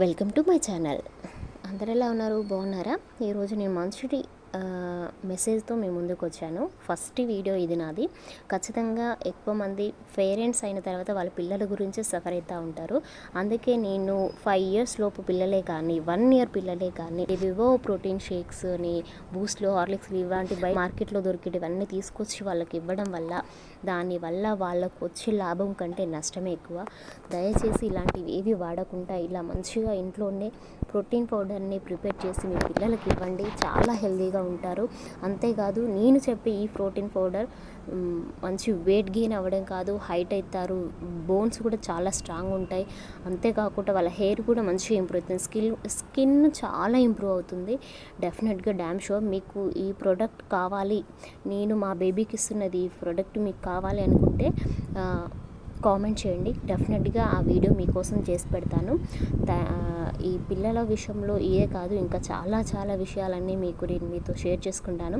Welcome to my channel. అందరు ఎలా ఉన్నారు? బాగున్నారా? ఈరోజు నేను మంచి మెసేజ్తో మీ ముందుకు వచ్చాను ఫస్ట్ వీడియో ఇది నాది. ఖచ్చితంగా ఎక్కువ మంది పేరెంట్స్ అయిన తర్వాత వాళ్ళ పిల్లల గురించి సఫర్ అవుతూ ఉంటారు. అందుకే నేను ఫైవ్ ఇయర్స్ లోపు పిల్లలే కానీ వన్ ఇయర్ పిల్లలే కానీ వివో ప్రోటీన్ షేక్స్ అని బూస్ట్లో హార్లిక్స్ ఇలాంటి బై మార్కెట్లో దొరికేటివన్నీ తీసుకొచ్చి వాళ్ళకి ఇవ్వడం వల్ల దానివల్ల వాళ్ళకు వచ్చే లాభం కంటే నష్టమే ఎక్కువ. దయచేసి ఇలాంటివి ఏవి వాడకుండా ఇలా మంచిగా ఇంట్లోనే ప్రోటీన్ పౌడర్ని ప్రిపేర్ చేసి మీ పిల్లలకి ఇవ్వండి. చాలా హెల్తీగా ఉంటారు. అంతేకాదు నేను చెప్పే ఈ ప్రోటీన్ పౌడర్ మంచి వెయిట్ గెయిన్ అవ్వడం కాదు హైట్ అవుతారు బోన్స్ కూడా చాలా స్ట్రాంగ్ ఉంటాయి. అంతేకాకుండా వాళ్ళ హెయిర్ కూడా మంచిగా ఇంప్రూవ్ అవుతుంది. స్కిన్ స్కిన్ చాలా ఇంప్రూవ్ అవుతుంది. డెఫినెట్గా డ్యామ్ షో మీకు ఈ ప్రోడక్ట్ కావాలి. నేను మా బేబీకి ఇస్తున్నది ఈ ప్రోడక్ట్ మీకు కావాలి అనుకుంటే కామెంట్ చేయండి. డెఫినెట్గా ఆ వీడియో మీకోసం చేసి పెడతాను. ఈ పిల్లల విషయంలో ఇయే కాదు ఇంకా చాలా చాలా విషయాలన్నీ మీకు నేను మీతో షేర్ చేసుకుంటాను.